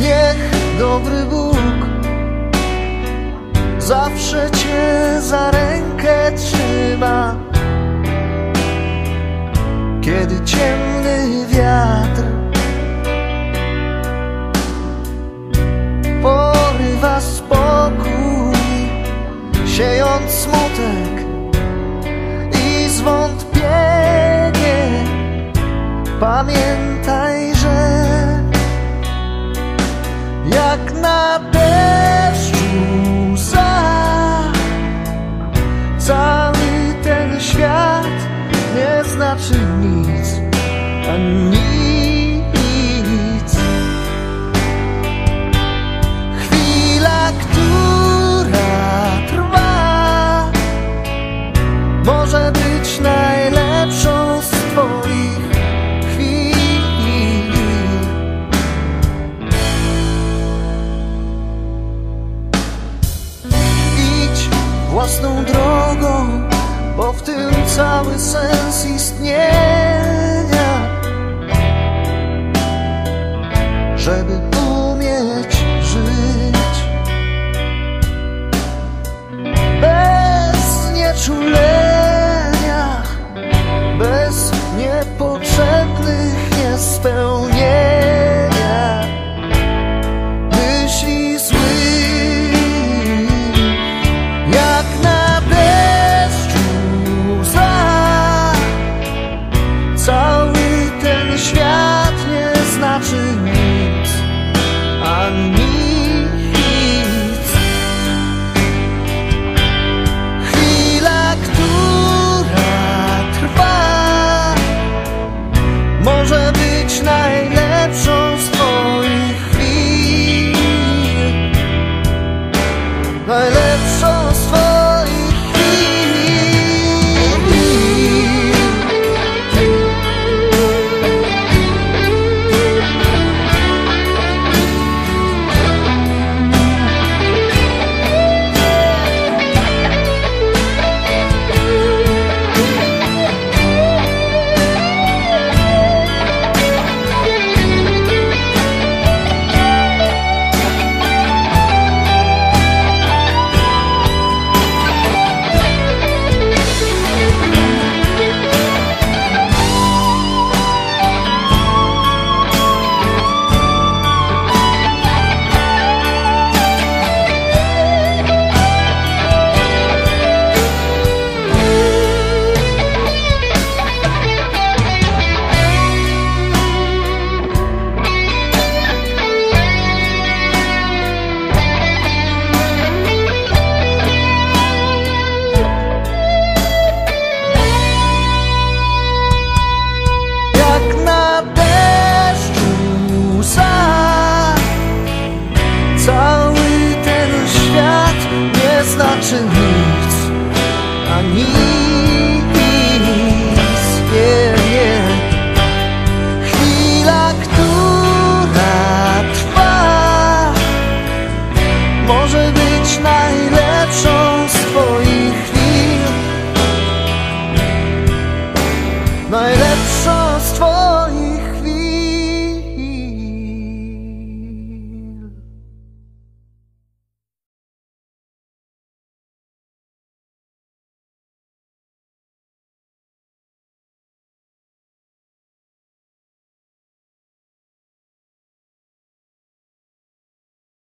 Niech dobry Bóg zawsze cię za rękę trzyma. Kiedy ciemny wiatr porywa spokój, siejąc smutek nic. Chwila, która trwa, może być najlepszą z twoich chwil. Idź własną drogą, bo w tym cały sens istnienia. Żeby znaczy nic A nic,